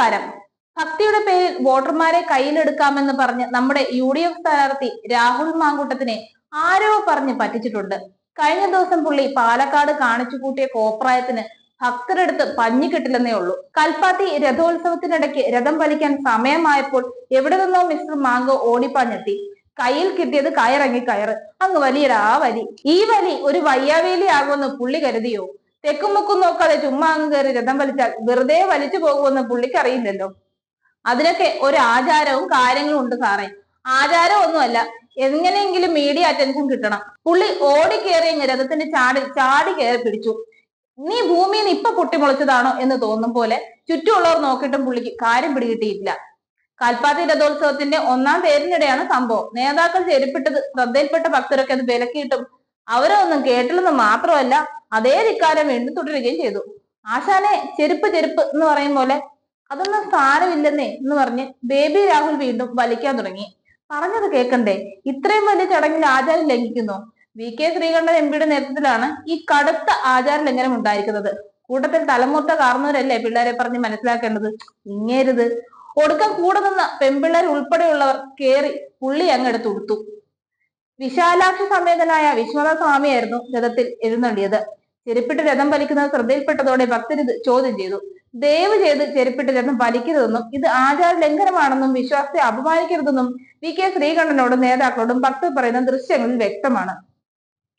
നമസ്കാരം. ഭക്തിയുടെ പേരിൽ വോട്ടർമാരെ കയ്യിലെടുക്കാമെന്ന് പറഞ്ഞ് നമ്മുടെ യു ഡി എഫ് സ്ഥാനാർത്ഥി രാഹുൽ മാങ്കൂട്ടത്തിനെ ആരോ പറഞ്ഞ് പറ്റിച്ചിട്ടുണ്ട്. കഴിഞ്ഞ ദിവസം പുള്ളി പാലക്കാട് കാണിച്ചു കൂട്ടിയ കോപ്രായത്തിന് ഭക്തരെടുത്ത് പഞ്ഞു കിട്ടില്ലെന്നേ ഉള്ളൂ. കൽപ്പാത്തി രഥോത്സവത്തിനിടയ്ക്ക് രഥം വലിക്കാൻ സമയമായപ്പോൾ എവിടെ നിന്നോ മിസ്റ്റർ മാങ്കോ ഓടിപ്പാഞ്ഞെത്തി. കയ്യിൽ കിട്ടിയത് കയറങ്ങി കയറ്. അങ്ങ് വലിയടാ വലി. ഈ വലി ഒരു വയ്യാവേലി ആകുമെന്ന് പുള്ളി കരുതിയോ? തെക്കും മുക്കും നോക്കാതെ ചുമ്മാ അങ്ങ് കയറി രഥം വലിച്ചാൽ വെറുതെ വലിച്ചു പോകുമെന്ന് പുള്ളിക്ക് അറിയില്ലല്ലോ. അതിനൊക്കെ ഒരു ആചാരവും കാര്യങ്ങളും ഉണ്ട് സാറേ. ആചാരം ഒന്നുമല്ല എങ്ങനെയെങ്കിലും മീഡിയ അറ്റൻഷൻ കിട്ടണം. പുള്ളി ഓടി കയറിയ രഥത്തിന്റെ ചാടി ചാടി കയറി പിടിച്ചു. നീ ഭൂമിയിൽ നിന്ന് ഇപ്പൊ പൊട്ടിമുളച്ചതാണോ എന്ന് തോന്നും പോലെ ചുറ്റുമുള്ളവർ നോക്കിയിട്ടും പുള്ളിക്ക് കാര്യം പിടികിട്ടിയിട്ടില്ല. കൽപ്പാത്തി രഥോത്സവത്തിന്റെ ഒന്നാം തേരിനിടെയാണ് സംഭവം. നേതാക്കൾ ചെരുപ്പിട്ടത് ശ്രദ്ധയിൽപ്പെട്ട ഭക്തരൊക്കെ അത് വിലക്കിയിട്ടും അവരൊന്നും കേട്ടില്ലെന്ന് മാത്രമല്ല അതേ ധിക്കാരം വീണ്ടും തുടരുകയും ചെയ്തു. ആശാനെ ചെരുപ്പ് ചെരുപ്പ് എന്ന് പറയും പോലെ അതൊന്നും സാരമില്ലെന്നേ എന്ന് പറഞ്ഞ് ബേബി രാഹുൽ വീണ്ടും വലിക്കാൻ തുടങ്ങി. പറഞ്ഞത് കേൾക്കണ്ടേ ഇത്രയും വലിയ ചടങ്ങിൽ ആചാരം ലംഘിക്കുന്നു. വി കെ ശ്രീകണ്ഠൻ എം പിയുടെ നേതൃത്വത്തിലാണ് ഈ കടുത്ത ആചാര ലംഘനം ഉണ്ടായിരിക്കുന്നത്. കൂട്ടത്തിൽ തലമുറത്ത കാർന്നവരല്ലേ പിള്ളേരെ പറഞ്ഞ് മനസ്സിലാക്കേണ്ടത്? ഇങ്ങേരുത്. ഒടുക്കം കൂടെ നിന്ന പെൺപിള്ളേർ ഉൾപ്പെടെയുള്ളവർ കേറി പുള്ളി അങ്ങെടുത്ത് ഉടുത്തു. വിശാലാക്ഷി സമേതനായ വിശ്വനാഥ സ്വാമിയായിരുന്നു രഥത്തിൽ എഴുന്നള്ളിയത്. ചെരുപ്പിട്ട് രഥം വലിക്കുന്നത് ശ്രദ്ധയിൽപ്പെട്ടതോടെ ഭക്തർ ഇത് ചോദ്യം ചെയ്തു. ദയവ് ചെയ്ത് ചെരുപ്പിട്ട് രഥം വലിക്കരുതെന്നും ഇത് ആചാര ലംഘനമാണെന്നും വിശ്വാസത്തെ അപമാനിക്കരുതെന്നും വി കെ ശ്രീകണ്ഠനോടും നേതാക്കളോടും ഭക്തർ പറയുന്ന ദൃശ്യങ്ങളിൽ വ്യക്തമാണ്.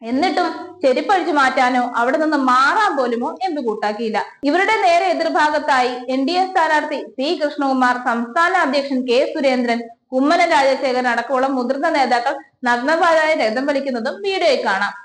എന്നിട്ടും ചെരുപ്പഴിച്ചു മാറ്റാനോ അവിടെ നിന്ന് മാറാൻ പോലുമോ എം പി കൂട്ടാക്കിയില്ല. ഇവരുടെ നേരെ എതിർഭാഗത്തായി എൻ ഡി എ സ്ഥാനാർത്ഥി പി കൃഷ്ണകുമാർ സംസ്ഥാന അധ്യക്ഷൻ കെ സുരേന്ദ്രൻ കുമ്മനം രാജശേഖരൻ അടക്കമുള്ള മുതിർന്ന നേതാക്കൾ നഗ്നപാതായ രഥം വലിക്കുന്നതും വീഡിയോയിൽ കാണാം.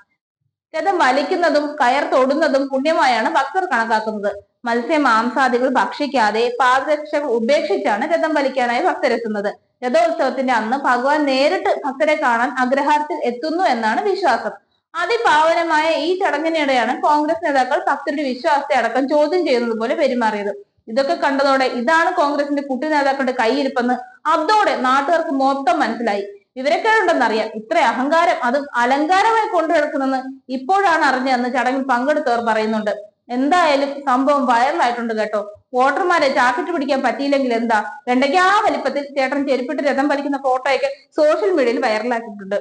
രഥം വലിക്കുന്നതും കയർ തൊടുന്നതും പുണ്യമായാണ് ഭക്തർ കണക്കാക്കുന്നത്. മത്സ്യ മാംസാദികൾ ഭക്ഷിക്കാതെ പാദരക്ഷകൾ ഉപേക്ഷിച്ചാണ് രഥം വലിക്കാനായി ഭക്തരെത്തുന്നത് രഥോത്സവത്തിന്റെ അന്ന് ഭഗവാൻ നേരിട്ട് ഭക്തരെ കാണാൻ അഗ്രഹാരത്തിൽ എത്തുന്നു എന്നാണ് വിശ്വാസം. അതിപാവനമായ ഈ ചടങ്ങിനിടെയാണ് കോൺഗ്രസ് നേതാക്കൾ ഭക്തരുടെ വിശ്വാസത്തെ അടക്കം ചോദ്യം ചെയ്യുന്നത് പോലെ പെരുമാറിയത്. ഇതൊക്കെ കണ്ടതോടെ ഇതാണ് കോൺഗ്രസിന്റെ കുട്ടി നേതാക്കളുടെ കൈയിരിപ്പെന്ന് അതോടെ നാട്ടുകാർക്ക് മൊത്തം മനസ്സിലായി. വിവരക്കേടുണ്ടെന്നറിയാം ഇത്ര അഹങ്കാരം അത് അലങ്കാരമായി കൊണ്ടു നടക്കുന്നെന്ന് ഇപ്പോഴാണ് അറിഞ്ഞതെന്ന് ചടങ്ങിൽ പങ്കെടുത്തവർ പറയുന്നുണ്ട്. എന്തായാലും സംഭവം വൈറലായിട്ടുണ്ട് കേട്ടോ. വോട്ടർമാരെ ചാക്കിട്ട് പിടിക്കാൻ പറ്റിയില്ലെങ്കിൽ എന്താ? വെണ്ടയ്ക്കാ വലിപ്പത്തിൽ ചേട്ടൻ ചെരുപ്പിട്ട് രഥം വലിക്കുന്ന ഫോട്ടോയൊക്കെ സോഷ്യൽ മീഡിയയിൽ വൈറലാക്കിയിട്ടുണ്ട്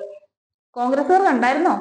കോൺഗ്രസുകാർ കണ്ടായിരുന്നോ?